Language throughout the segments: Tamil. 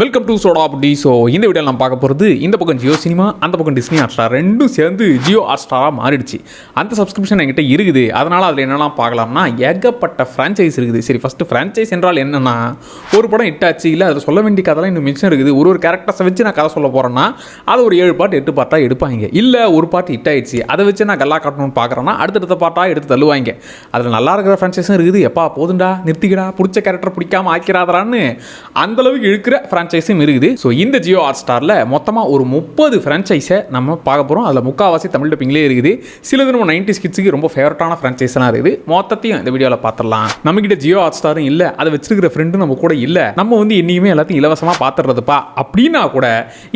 வெல்கம் டு சோடா அப்படி ஸோ இந்த வீடியோவில் நான் பார்க்க போகிறது இந்த பக்கம் ஜியோ சினிமா அந்த பக்கம் டிஸ்னி ஹாட் ஸ்டார் ரெண்டும் சேர்ந்து ஜியோ ஹாட் ஸ்டாராக மாறிடுச்சு. அந்த சப்ஸ்கிரிப்ஷன் என்கிட்ட இருக்குது. அதனால் அதில் என்னெல்லாம் பார்க்கலாம்னா ஏகப்பட்ட ஃப்ரான்ச்சைஸ் இருக்குது. சரி ஃபஸ்ட்டு ஃப்ரான்ச்சைஸ் என்றால் என்னென்னா ஒரு படம் ஹிட் ஆச்சு இல்லை அதில் சொல்ல வேண்டிய கதைலாம் இன்னும் மிச்சம் இருக்குது. ஒரு ஒரு கேரக்டர்ஸை வச்சு நான் கதை சொல்ல போகிறேன்னா அது ஒரு ஏழு பாட்டு எட்டு பாட்டாக எடுப்பாங்க. இல்லை ஒரு பாட்டு ஹிட் ஆயிடுச்சு. அதை வச்சு நான் கல்லா காட்டணும்னு பார்க்குறேன்னா அடுத்தடுத்த பாட்டாக எடுத்து தள்ளுவாங்க. அதில் நல்லா இருக்கிற ஃப்ரான்ச்சைஸும் இருக்குது. எப்பா போதுண்டா நிறுத்திக்கடா பிடிச்ச கேரக்டர் பிடிக்காம ஆக்கிறாதரான்னு அந்தளவுக்கு அளவுக்கு இழுக்கிற ஃப்ரான்ச்சைஸும் இருக்குது. ஸோ இந்த ஜியோ ஹாட் ஸ்டாரில் மொத்தமாக ஒரு முப்பது ஃப்ரான்ச்சைஸை நம்ம பார்க்க போகிறோம் அதில் முக்கால்வாசி தமிழ் டப்பிங்லேயே இருக்குது. சிலது நம்ம நைன்டி கிட்ஸுக்கு ரொம்ப ஃபேவரட்டான ஃப்ரான்ச்சைஸ்லாம் இருக்குது. மொத்தத்தையும் இந்த வீடியோவில் பார்த்துடலாம். நம்மக்கிட்ட ஜியோ ஹாட் ஸ்டாரும் இல்லை. அதை வச்சிருக்கிற ஃப்ரெண்டும் நம்ம கூட இல்லை. நம்ம வந்து என்னையுமே எல்லாத்தையும் இலவசமாக பார்த்துடுறதுப்பா. அப்படின்னா கூட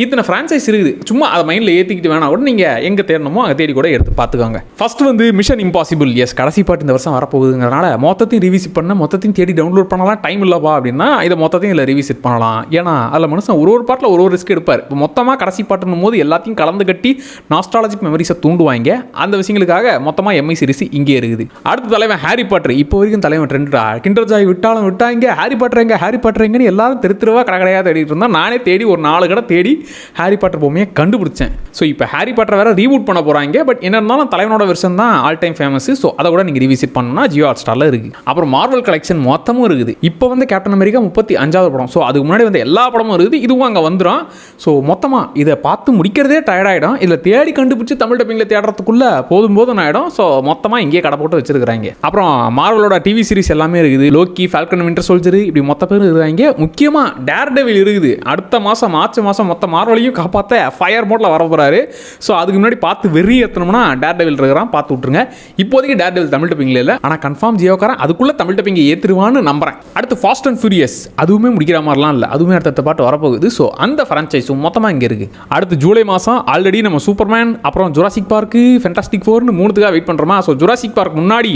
இத்தனை ஃப்ரான்ச்சைஸ் இருக்குது. சும்மா அதை மைண்டில் ஏற்றிக்கிட்டு வேணா கூட நீங்கள் எங்கே தேடணுமோ அங்கே தேடி கூட எடுத்து பார்த்துக்கோங்க. ஃபர்ஸ்ட் வந்து மிஷன் இம்பாசிபிள் எஸ் கடைசி பாட்டு இந்த வருஷம் வரப்போகுதுங்கிறனால மொத்தத்தையும் ரிவிசிட் பண்ண. மொத்தத்தையும் தேடி டவுன்லோட் பண்ணலாம். டைம் இல்லைப்பா அப்படின்னா இதை மொத்தத்தையும் இல்லை ரிவிசிட் பண்ணலாம். ஏன்னா அதில் மனுஷன் ஒரு ஒரு பாட்டில் ஒரு ஒரு ரிஸ்க் எடுப்பார். இப்போ மொத்தமாக கடைசி பாட்டுன்னும் போது எல்லாத்தையும் கலந்து கட்டி நாஸ்டாலஜிக் மெமரிஸை தூண்டுவாங்க. அந்த விஷயங்களுக்காக மொத்தமாக எம்ஐ சீரிஸ் இங்கே இருக்குது. அடுத்த தலைவன் ஹாரி பாட்டர் இப்போ வரைக்கும் தலைவன் ட்ரெண்டா கிண்டர் ஜாய் விட்டாலும் விட்டாங்க. ஹாரி பாட்டர் எங்கே? ஹாரி பாட்டர் எங்கன்னு எல்லாரும் தெரு திருவா கடை கடையாக தேடிட்டு இருந்தால் நானே தேடி ஒரு நாலு கடை தேடி ஹாரி பாட்டர் பொம்மையை கண்டுபிடிச்சேன். ஸோ இப்போ ஹாரி பாட்டர் வேறு ரீபூட் பண்ண போகிறாங்க பட் என்ன இருந்தாலும் தலைவனோட வெர்ஷன் தான் ஆல் டைம் ஃபேமஸ் ஸோ அதை கூட நீங்கள் ரிவிசிட் பண்ணணும்னா ஜியோ ஹாட் ஸ்டாரில் இருக்குது அப்புறம் மார்வல் கலெக்ஷன் மொத்தமும் இருக்குது. இப்போ வந்து கேப்டன் அமெரிக்கா முப்பத்தி அஞ்சாவது படம். ஸோ அதுக்கு முன்னாடி வந்து எல்லா படமும் இருக்குது. இதுவும் அங்கே வந்துடும் ஸோ மொத்தமாக இதை பார்த்து முடிக்கிறதே டயர்டாயிடும் இதில் தேடி கண்டுபிடிச்சி தமிழ் டப்பிங்கில் தேடுறதுக்குள்ள போதும் போதும் ஆகிடும் ஸோ மொத்தமாக இங்கேயே கடை போட்டு வச்சிருக்கிறாங்க. அப்புறம் மார்வலோட டிவி சீரிஸ் எல்லாமே இருக்குது. லோக்கி ஃபால்கன் வின்டர் சோல்ஜர் இப்படி மொத்த பேர் இருக்காங்க முக்கியமாக டேர் டெவில் இருக்குது. அடுத்த மாதம் மார்ச் மாதம் மொத்த மார்வலையும் காப்பாற்ற ஃபயர் மோட்டில் வர போகிறாரு ஸோ அதுக்கு முன்னாடி பார்த்து வெறி ஏற்றணும்னா டேர் டெவில் இருக்கிறான். பார்த்து விட்ருங்க இப்போதைக்கு டேர் டெவில் தமிழ் டப்பிங்கில் இல்லை. ஆனால் கன்ஃபார்ம் ஜியோக்காரன் அதுக்குள்ளே தமிழ் டப்பிங்கை ஏற்றுருவான்னு நம்புறேன். அடுத்து ஃபாஸ்ட் அண்ட் ஃபியூரியஸ் அதுவுமே முடிக்கிற மாதிரிலாம் இல்லை. அதுவுமே அடுத்த பாட்டு வரப்போகுது. ஸோ அந்த ஃப்ரான்ச்சைஸும் மொத்தமாக இங்கே இருக்குது அடுத்து ஜூலை மாதம் ஆல்ரெடி நம்ம சூப்பர்மேன் அப்புறம் ஜுராசிக் பார்க்கு ஃபென்டாஸ்டிக் ஃபோர்னு மூணுத்துக்காக வெயிட் பண்ணுறோமா ஸோ ஜுராசிக் பார்க் முன்னாடி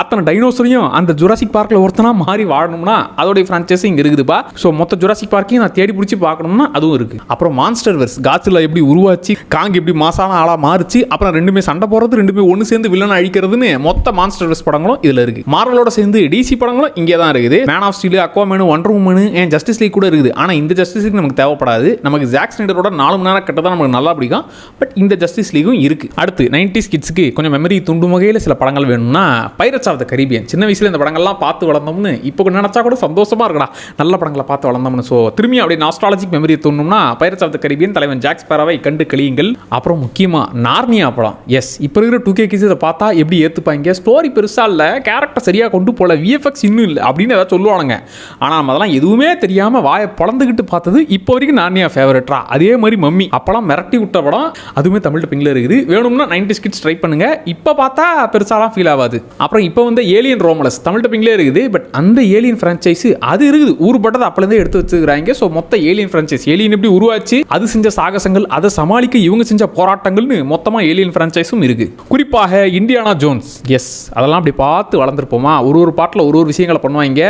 அத்தனை டைனோசரையும் அந்த ஜுராசிக் பார்க்கில் ஒருத்தனா மாறி வாழணும்னா அதோடைய ஃப்ரான்ச்சைஸ் இங்கே இருக்குதுப்பா. ஸோ மொத்த ஜுராசிக் பார்க்கையும் நான் தேடி பிடிச்சி பார்க்கணும்னா அதுவும் இருக்குது அப்புறம் மான்ஸ்டர் வெர்ஸ் காட்சில் எப்படி உருவாச்சு காங் எப்படி மாசான ஆளாக மாறுச்சு அப்புறம் ரெண்டுமே சண்டை போகிறது ரெண்டுமே ஒன்று சேர்ந்து வில்லனை அழிக்கிறதுன்னு மொத்த மான்ஸ்டர் வெர்ஸ் படங்களும் இதில் இருக்குது மார்வலோட சேர்ந்து டிசி படங்களும் இங்கே தான் இருக்குது. Man of Steel Aquaman Wonder Woman ஏன் ஜஸ்டிஸ் லீக் கூட இருக்குது. ஆனால் இந்த ஜஸ்டிஸ் லீக் நமக்கு தேவைப்படாது. நமக்கு ஜாக் ஸ்னைடரோட நாலு மணி நேரம் கிட்ட தான் நமக்கு நல்லா பிடிக்கும். பட் இந்த ஜஸ்டிஸ் லீகும் இருக்குது அடுத்து நைன்டிஸ் கிட்ஸுக்கு கொஞ்சம் மெமரி துண்டும் வகையில் சில படங்கள் வேணும்னா பைரட்ஸ் ஆஃப் த கரீபியன் சின்ன வயசில் இந்த படங்கள்லாம் பார்த்து வளர்ந்தோம்னு இப்போ கொஞ்சம் நினச்சா கூட சந்தோஷமாக இருக்கடா. நல்ல படங்களை பார்த்து வளர்ந்தோம்னு. ஸோ திரும்பி அப்படியே நாஸ்ட்ராலஜிக் மெமரி தோணும்னா பைரட்ஸ் ஆஃப் த கரீபியன் தலைவன் ஜாக்ஸ் பேராவை கண்டு கழியுங்கள். அப்புறம் முக்கியமாக நார்னியா படம். எஸ் இப்போ இருக்கிற டூ கே கிஸ் இதை பார்த்தா எப்படி ஏற்றுப்பாங்க ஸ்டோரி பெருசாக இல்லை கேரக்டர் சரியாக கொண்டு போகல விஎஃப்எக்ஸ் இன்னும் இல்லை அப்படின்னு ஏதாவது சொல்லுவானுங்க. ஆனால் நம்ம அதெல்லாம் எதுவுமே தெரியாமல் வாயை பொழந்துக்கிட்டு பார்த்தது இப்போ வரைக்கும் நார்னியா ஃபேவரட்ரா அதே மாதிரி மம்மி. அப்போலாம் மிரட்டி விட்ட படம் அதுவுமே தமிழ் டப்பிங்கில் இருக்குது. வேணும்னா நைன்டி ஸ்கிட்ஸ் ட்ரை பண்ணுங்க. இப்போ பார்த்தா பெருசாலாம் ஃபீல் ஆகாது. அப்புறம் இப்போ வந்து ஏலியன் ரோமலஸ் தமிழ் டப்பிங்லேயே இருக்குது. பட் அந்த ஏலியன் ஃப்ரான்ச்சைஸ் அது இருக்குது. ஊர்பட்டது அப்போலேருந்தே எடுத்து வச்சுக்கிறாங்க. ஸோ மொத்த ஏலியன் ஃப்ரான்ச்சைஸ் ஏலியன் எப்படி உருவாச்சு அது செஞ்ச சாகசங்கள் அதை சமாளிக்க இவங்க செஞ்ச போராட்டங்கள்னு மொத்தமாக ஏலியன் ஃப்ரான்ச்சைஸும் இருக்கு. குறிப்பாக இந்தியானா ஜோன்ஸ் எஸ் அதெல்லாம் அப்படி பார்த்து வளர்ந்துருப்போமா? ஒரு ஒரு பாட்டில் ஒரு ஒரு விஷயங்களை பண்ணுவாங்க.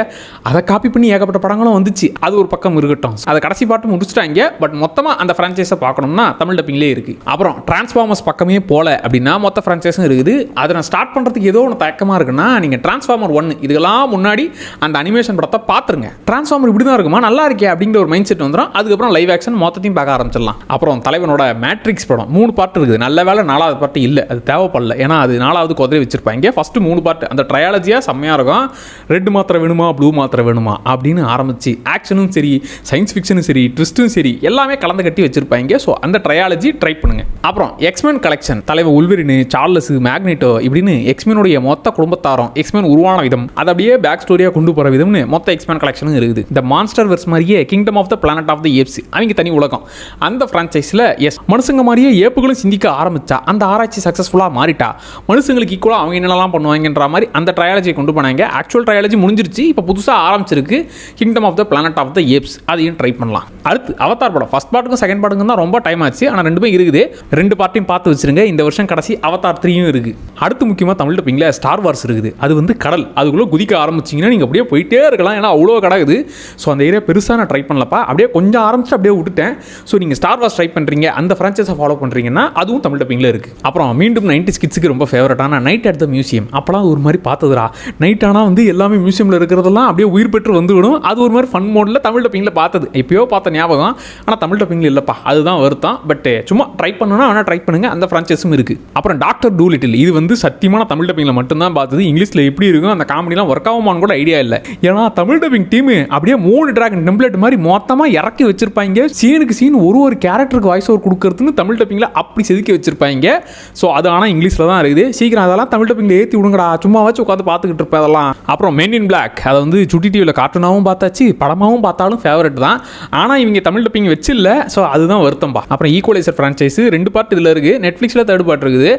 அதை காப்பி பண்ணி ஏகப்பட்ட படங்களும் வந்துச்சு. அது ஒரு பக்கம் இருக்கட்டும். அதை கடைசி பாட்டு முடிச்சிட்டாங்க பட் மொத்தமாக அந்த ஃப்ரான்ச்சைஸை பார்க்கணும்னா தமிழ் டப்பிங்லேயே இருக்கு. அப்புறம் டிரான்ஸ்ஃபார்மர்ஸ் பக்கமே போல அப்படின்னா மொத்த ஃப்ரான்ச்சைஸும் இருக்குது. அதை நான் ஸ்டார்ட் பண்ணுறதுக்கு ஏதோ ஒன்று தயக்கமாக இருக்குன்னா நீங்கள் டிரான்ஸ்ஃபார்மர் ஒன் இதுக்கெல்லாம் முன்னாடி அந்த அனிமேஷன் படத்தை பார்த்துருங்க. டிரான்ஸ்ஃபார்மர் இப்படி தான் இருக்குமா? நல்லா இருக்கே அப்படிங்கிற ஒரு மைண்ட் செட் வந்துடும் அதுக்கப்புறம் லைவ் ஆக்ஷன் மொத்தத்தையும் பார்க்க ஆரம்பிச்சிடலாம். அப்புறம் தலைவனோட மேட்ரிக்ஸ் படம் மூணு பாட்டு இருக்குது. நல்ல வேலை நாலாவது பாட்டு இல்லை. அது தேவைப்படல. ஏன்னா அது நாலாவது குதிரை வச்சிருப்பாங்க. ஃபர்ஸ்ட் மூணு பாட்டு அந்த ட்ரையாலஜியாக செம்மையாக இருக்கும். ரெட் மாத்திரை வேணுமா? ப்ளூ மாத்திரை வேணுமா? அப்படின்னு ஆரம்பிச்சு ஆக்ஷனும் சரி சயின்ஸ் ஃபிக்ஷனும் சரி ட்விஸ்ட்டும் சரி எல்லாமே கலந்து கட்டி வச்சிருப்பாங்க ஸோ அந்த ட்ரையாலஜி ட்ரை பண்ணுங்க. அப்புறம் எக்ஸ்மேன் கலெக்ஷன் தலைவர் உல்வெரினு சார்லஸ் மேக்னெட்டோ இப்படின்னு எக்ஸ்மேனுடைய மொத்த குடும்பத்தாரம் எக்ஸ்மேன் உருவான விதம் அதை அப்படியே பேக் ஸ்டோரியாக கொண்டு போகிற விதம்னு மொத்த எக்ஸ்மேன் கலெக்ஷனும் இருக்குது. இந்த மான்ஸ்டர் வெர்ஸ் மாதிரியே Kingdom of the Planet of the Apes அவங்க தனி உலகம். அந்த ஃப்ரான்ச்சைஸில் எஸ் மனுஷங்க மாதிரியே ஏப்புகளும் சிந்திக்க ஆரம்பிச்சா அந்த ஆராய்ச்சி சக்ஸஸ்ஃபுல்லாக மாறிட்டா மனுஷங்களுக்கு ஈக்குவலாக அவங்க என்னெல்லாம் பண்ணுவாங்கன்ற மாதிரி அந்த ட்ரையாலஜியை கொண்டு போனாங்க. ஆக்சுவல் ட்ரையாலஜி முடிஞ்சிருச்சு இப்போ புதுசாக ஆரம்பிச்சிருக்கு Kingdom of the Planet of the Apes அதையும் ட்ரை பண்ணலாம். அடுத்து அவதார் படம். ஃபஸ்ட் பார்ட்டுக்கும் செகண்ட் பார்ட்டுக்கும் தான் ரொம்ப டைம் ஆச்சு. ஆனால் ரெண்டுமே இருக்குது. ரெண்டு பார்ட்டையும் பார்த்து வச்சிருங்க. இந்த வருஷம் கடைசி அவதார் த்ரீயும் இருக்குது அடுத்து முக்கியமாக தமிழ் டப்பிங்கில் ஸ்டார் வார்ஸ் இருக்குது. அது வந்து கடல். அதுக்குள்ளே குதிக்க ஆரம்பிச்சிங்கன்னா நீங்கள் அப்படியே போயிட்டே இருக்கலாம். ஏன்னா அவ்வளோ கிடக்குது. ஸோ அந்த ஏரியா பெருசாக நான் ட்ரை பண்ணலப்பா. அப்படியே கொஞ்சம் ஆரம்பிச்சு அப்படியே விட்டுட்டேன். ஸோ நீங்கள் ஸ்டார் வார்ஸ் ட்ரை பண்ணுறீங்க அந்த ஃப்ரான்ச்சைஸை ஃபாலோ பண்ணுறீங்கன்னா அதுவும் தமிழ் டப்பிங்கில் இருக்குது அப்புறம் மீண்டும் நைன்டி ஸ்கிட்ஸுக்கு ரொம்ப ஃபேவரட்டான நைட் அட் த மியூசியம் அப்போலாம் ஒரு மாதிரி பார்த்ததுரா நைட் ஆனால் வந்து எல்லாமே மியூசியமில் இருக்கிறதெல்லாம் அப்படியே உயிர் பெற்று வந்துவிடும். அது ஒரு மாதிரி ஃபன் மோடில் தமிழ் டப்பிங்கில் பார்த்தது பார்த்தது எப்பயோ பார்த்த ஞாபகம் ஆனால் தமிழ் டப்பிங்கில் இல்லைப்பா. அதுதான் வருத்தம். பட் eh, சும்மா ட்ரை பண்ணணும்னா ஆனால் ட்ரை பண்ணுங்க. அந்த ஃப்ரான்ச்சைஸும் இருக்குது அப்புறம் டாக்டர் டூ லிட்டில் இது வந்து சத்தியமான தமிழ் டப்பிங்கில் மட்டும்தான் பார்த்தது. இங்கிலீஷில் எப்படி இருக்கும் அந்த காமெடிலாம் ஒர்க் ஆகுமான்னு கூட ஐடியா இல்லை. ஏன்னா தமிழ் டப்பிங் டீம் அப்படியே மூணு டிராகன் டெம்ப்ளேட் மாதிரி மொத்தமாக இறக்கி வச்சிருப்பாங்க. சீனுக்கு சீன் ஒரு ஒரு கேரக்டருக்கு வாய்ஸ் ஓவர் கொடுக்கறதுன்னு தமிழ் டப்பிங்கில் அப்படி செதுக்கி வச்சிருப்பாங்க. ஸோ அது ஆனால் இங்கிலீஷில் தான் இருக்குது. சீக்கிரம் அதெல்லாம் தமிழ் டப்பிங்கில் ஏற்றி விடுங்கடா. சும்மா வச்சு உட்காந்து பார்த்துக்கிட்டு இருப்பேன் அதெல்லாம். அப்புறம் மென் இன் பிளாக் அதை வந்து சுட்டி டிவியில் கார்ட்டூனாகவும் பார்த்தாச்சு. படமாகவும் பார்த்தாலும் ஃபேவரட் தான். ஆனால் இவங்க தமிழ் டப்பிங் வச்சில்ல. ஸோ அதுதான் வருத்தம்பா. அப்புறம் ஈக்குவலைசர் ஃப்ரான்ச்சைஸ் ரெண்டு பார்ட் இதில் இருக்குது நெட்ஃப்ளிக்ஸில் தேர்ட் பார்ட் இருக்குது.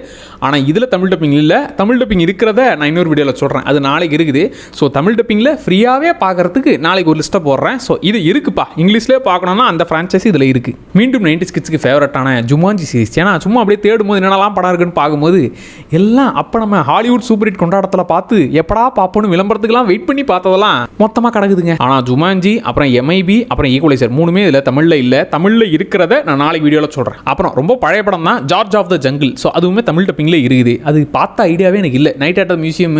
ஆனால் இதில் தமிழ் டப்பிங் இல்லை. தமிழ் டப்பிங் இருக்கிறத நான் இன்னொரு வீடியோவில் சொல்கிறேன் அது நாளைக்கு இருக்குது. ஸோ தமிழ் டப்பிங்கில் ஃப்ரீயாகவே பார்க்கறதுக்கு நாளைக்கு ஒரு லிஸ்ட்டை போடுறேன். ஸோ இது இருக்குப்பா. இங்கிலீஷ்லேயே பார்க்கணும்னா அந்த ஃப்ரான்ச்சைஸ் இதில் இருக்குது மீண்டும் நைன்டி கிட்ஸ்க்கு ஃபேவரட்டான ஜுமாஞ்சி சீரிஸ் ஏன்னா சும்மா அப்படியே தேடும் போது என்னென்னலாம் படம் இருக்குன்னு பார்க்கும்போது எல்லாம் அப்போ நம்ம ஹாலிவுட் சூப்பர் ஹிட் கொண்டாடத்தில் பார்த்து எப்படா பார்ப்போன்னு விளம்பரத்துக்குலாம் வெயிட் பண்ணி பார்த்ததெல்லாம் மொத்தமாக கிடக்குதுங்க. ஆனால் ஜுமாஞ்சி அப்புறம் எம்ஐபி அப்புறம் ஈக்குவலைசர் மூணுமே இதில் தமிழில் இல்லை. தமிழில் இருக்கிறத நான் நாளைக்கு வீடியோவில் சொல்கிறேன் அப்புறம் ரொம்ப பழைய படம் தான் George of the Jungle so அதுவுமே தமிழ் டப்பிங்கில் இருக்குது. அது பார்த்த ஐடியாவே எனக்கு இல்லை. Night at Museum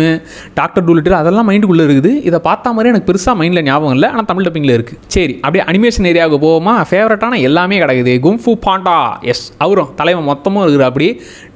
Doctor Dolittle அதெல்லாம் மைண்டுக்குள்ளே இருக்குது. இதை பார்த்தா மாதிரி எனக்கு பெருசாக மைண்டில் ஞாபகம் இல்லை. ஆனால் தமிழ் டப்பிங்கில் இருக்குது சரி அப்படியே அனிமேஷன் ஏரியாவுக்கு போவோமா? ஃபேவரட்டான எல்லாமே கிடக்குது. கும்ஃபு பாண்டா எஸ் அவரும் தலைவன் மொத்தமும் இருக்கிற அப்படி.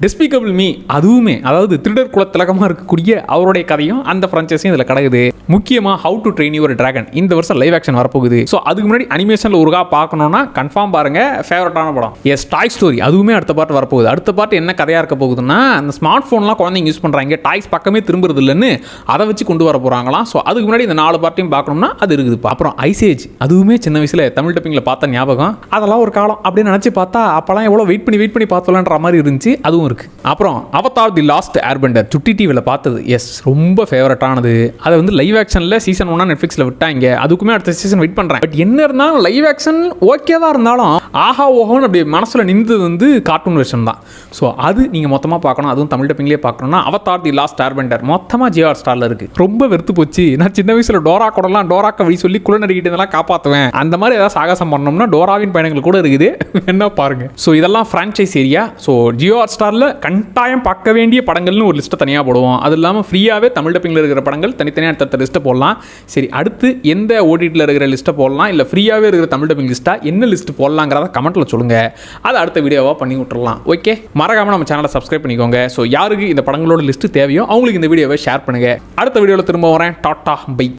டிஸ்பிகபிள் மீ அதுவுமே அதாவது திருடர் குல திலகமாக இருக்கக்கூடிய அவருடைய கதையும் அந்த ஃப்ரான்ச்சைஸையும் இதில் கிடக்குது. முக்கியமாக How to Train Your Dragon இந்த வருஷம் லைவ் ஆக்ஷன் வரப்போகுது. ஸோ அது அதுக்கு முன்னாடி அனிமேஷனில் ஒருக்கா பார்க்கணுன்னா கன்ஃபார்ம் பாருங்க ஃபேவரட்டான படம். எஸ் டாய் ஸ்டோரி அதுவுமே அடுத்த பாட்டு வரப்போகுது. அடுத்த பாட்டு என்ன கதையாக இருக்க போகுதுன்னா அந்த ஸ்மார்ட் ஃபோன்லாம் குழந்தைங்க யூஸ் பண்ணுறாங்க டாய்ஸ் பக்கமே திரும்புறது இல்லைன்னு அதை வச்சு கொண்டு வர போகிறாங்களாம் ஸோ அதுக்கு முன்னாடி இந்த நாலு பாட்டையும் பார்க்கணும்னா அது இருக்குதுப்பா அப்புறம் ஐசேஜ் அதுவுமே சின்ன வயசில் தமிழ் டப்பிங்கில் பார்த்த ஞாபகம். அதெல்லாம் ஒரு காலம். அப்படின்னு நினச்சி பார்த்தா அப்போலாம் எவ்வளோ வெயிட் பண்ணி வெயிட் பண்ணி பார்த்தலான்ற மாதிரி இருந்துச்சு. அதுவும் இருக்குது அப்புறம் அவதார் தி லாஸ்ட் ஏர்பெண்டர் சுட்டி டிவியில் பார்த்தது. எஸ் ரொம்ப ஃபேவரட்டானது அதை வந்து லைவ் ஆக்ஷனில் சீசன் ஒன்னா நெட்ஃப்ளிக்ஸில் விட்டாங்க. அதுக்குமே அடுத்த சீசன் வெயிட் பண்ணுறேன் பட் என்ன என்ன இருந்தாலும் லைவ் ஆக்ஷன் ஓகே தான் இருந்தாலும் ஆஹா ஓஹோன்னு அப்படி மனசில் நின்றது வந்து கார்ட்டூன் வெர்ஷன் தான். ஸோ அது நீங்கள் மொத்தமாக பார்க்கணும். அதுவும் தமிழ் டப்பிங்லேயே பார்க்கணும்னா அவத்தார் தி லாஸ்ட் ஏர்பெண்டர் மொத்தமாக ஜிஆர் ஸ்டாரில் இருக்குது ரொம்ப வெறுத்து போச்சு. நான் சின்ன வயசில் டோரா கூடலாம் டோராக்க வழி சொல்லி குள்ளநடிக்கிட்டு இதெல்லாம் காப்பாற்றுவேன் அந்த மாதிரி ஏதாவது சாகசம் பண்ணோம்னா டோராவின் பயணங்கள் கூட இருக்குது. என்ன பாருங்க. ஸோ இதெல்லாம் franchise area so Jio Hot ஸ்டாரில் கட்டாயம் பார்க்க வேண்டிய படங்கள்னு ஒரு லிஸ்ட்டை தனியாக போடுவோம். அது இல்லாமல் ஃப்ரீயாகவே தமிழ் டப்பிங்கில் இருக்கிற படங்கள் தனித்தனியாக அடுத்த லிஸ்ட்டை போடலாம். சரி அடுத்து எந்த ஓடிடியில் இருக்கிற லிஸ்ட்டை போடலாம் இல்லை இல்லை ஃப்ரீயாகவே இருக்கிற தமிழ் டப்பிங் லிஸ்ட்டாக என்ன லிஸ்ட் போடலாங்கிறத கமெண்ட்டில் சொல்லுங்கள் அதை அடுத்த வீடியோவாக பண்ணி விட்டுறலாம். ஓகே மறக்காமல் நம்ம சேனலை சப்ஸ்கிரைப் பண்ணிக்கோங்க. ஸோ யாருக்கு இந்த படங்களோட லிஸ்ட்டு தேவையோ அவங்களுக்கு இந்த வீடியோவை ஷேர் பண்ணுங்கள் அடுத்த வீடியோவில் திரும்ப வரேன். Tata bye